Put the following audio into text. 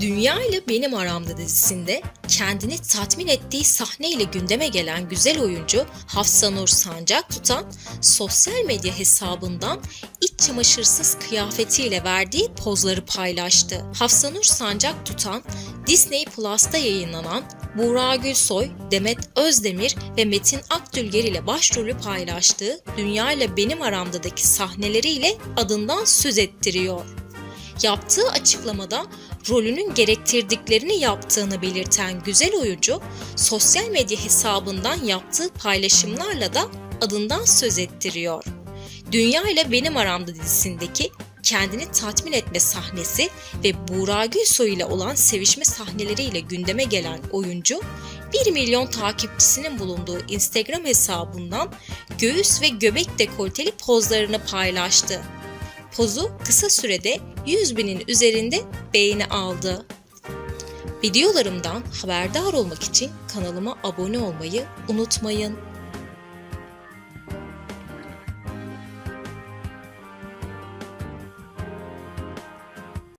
Dünya ile Benim Aramda dizisinde kendini tatmin ettiği sahneyle gündeme gelen güzel oyuncu Hafsanur Sancak tutan sosyal medya hesabından iç çamaşırsız kıyafetiyle verdiği pozları paylaştı. Hafsanur Sancak tutan Disney Plus'ta yayınlanan Buğra Gülsoy, Demet Özdemir ve Metin Akdülger ile başrolü paylaştığı Dünya ile Benim Aramda'daki sahneleriyle adından söz ettiriyor. Yaptığı açıklamada rolünün gerektirdiklerini yaptığını belirten güzel oyuncu, sosyal medya hesabından yaptığı paylaşımlarla da adından söz ettiriyor. Dünya ile Benim Aramda dizisindeki kendini tatmin etme sahnesi ve Buğra Gülsoy ile olan sevişme sahneleriyle gündeme gelen oyuncu, 1 milyon takipçisinin bulunduğu Instagram hesabından göğüs ve göbek dekolteli pozlarını paylaştı. Pozu kısa sürede 100 binin üzerinde beğeni aldı. Videolarımdan haberdar olmak için kanalıma abone olmayı unutmayın.